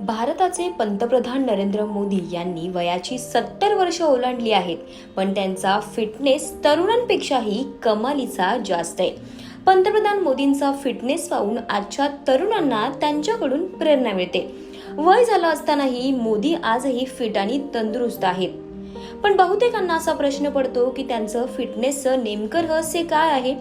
भारताचे पंतप्रधान नरेंद्र मोदी यांनी वयाची सत्तर वर्ष ओलांडली आहेत पण त्यांचा फिटनेस तरुणांपेक्षाही कमालीचा जास्त आहे. पंतप्रधान मोदींचा फिटनेस पाहून आजच्या तरुणांना त्यांच्याकडून प्रेरणा मिळते. वय झालं असतानाही मोदी आजही फिट आणि तंदुरुस्त आहेत. पण बहुतेकांना असा प्रश्न पडतो की त्यांचं फिटनेसचं नेमकं रहस्य काय आहे?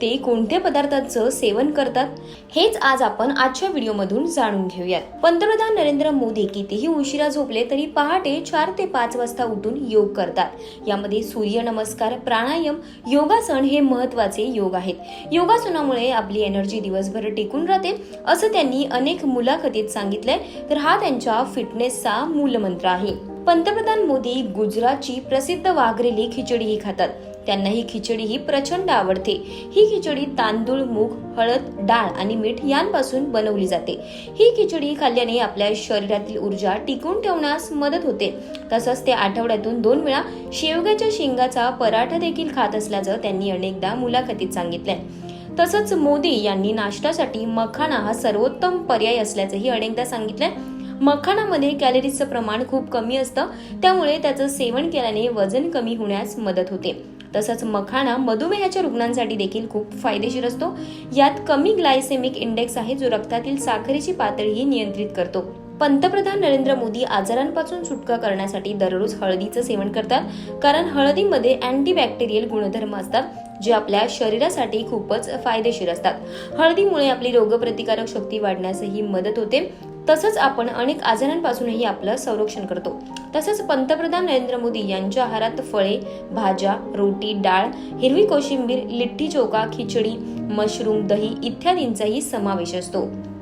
ते कोणत्या पदार्थांचं सेवन करतात? हेच आज आपण आजच्या व्हिडिओमधून जाणून घेऊयात. पंतप्रधान नरेंद्र मोदी कितीही उशिरा झोपले तरी पहाटे चार ते पाच वाजता उठून योग करतात. यामध्ये सूर्य नमस्कार प्राणायाम योगासन हे महत्त्वाचे योग आहेत. योगासनामुळे आपली एनर्जी दिवसभर टिकून राहते असं त्यांनी अनेक मुलाखतीत सांगितलंय. तर हा त्यांच्या फिटनेसचा मूलमंत्र आहे. पंतप्रधान मोदी गुजरातची प्रसिद्ध वाघरेली खिचडीही खातात. त्यांना ही खिचडी ही प्रचंड आवडते. ही खिचडी तांदूळ मूग हळद डाळ आणि मीठ यांपासून बनवली जाते. ही खिचडी खाल्ल्याने आपल्या शरीरातील ऊर्जा टिकून ठेवण्यास मदत होते. तसंच ते आठवड्यातून दोन वेळा शेवग्याच्या शेंगाचा पराठा देखील खात असल्याचं त्यांनी अनेकदा मुलाखतीत सांगितलंय. तसंच मोदी यांनी नाश्त्यासाठी मखाणा हा सर्वोत्तम पर्याय असल्याचंही अनेकदा सांगितलंय. मखानामध्ये कॅलरीजचं प्रमाण खूप कमी असतं त्यामुळे त्याचं सेवन केल्याने वजन कमी होण्यास मदत होते. तसंच मखाणा मधुमेहाच्या रुग्णांसाठी देखील खूप फायदेशीर असतो. यात कमी ग्लायसेमिक इंडेक्स आहे जो रक्तातील साखरेची पातळीही नियंत्रित करतो. पंतप्रधान नरेंद्र मोदी आजारांपासून सुटका करण्यासाठी दररोज हळदीचं सेवन करतात. कारण हळदीमध्ये अँटीबॅक्टेरियल गुणधर्म असतात जे आपल्या शरीरासाठी खूपच फायदेशीर असतात. हळदीमुळे आपली रोगप्रतिकारक शक्ती वाढण्यासही मदत होते. तसंच आपण अनेक आजारांपासूनही आपलं संरक्षण करतो. तसंच पंतप्रधान नरेंद्र मोदी यांच्या आहारात फळे भाज्या रोटी डाळ हिरवी कोशिंबीर लिट्टी चोका खिचडी मशरूम दही इत्यादींचाही समावेश असतो.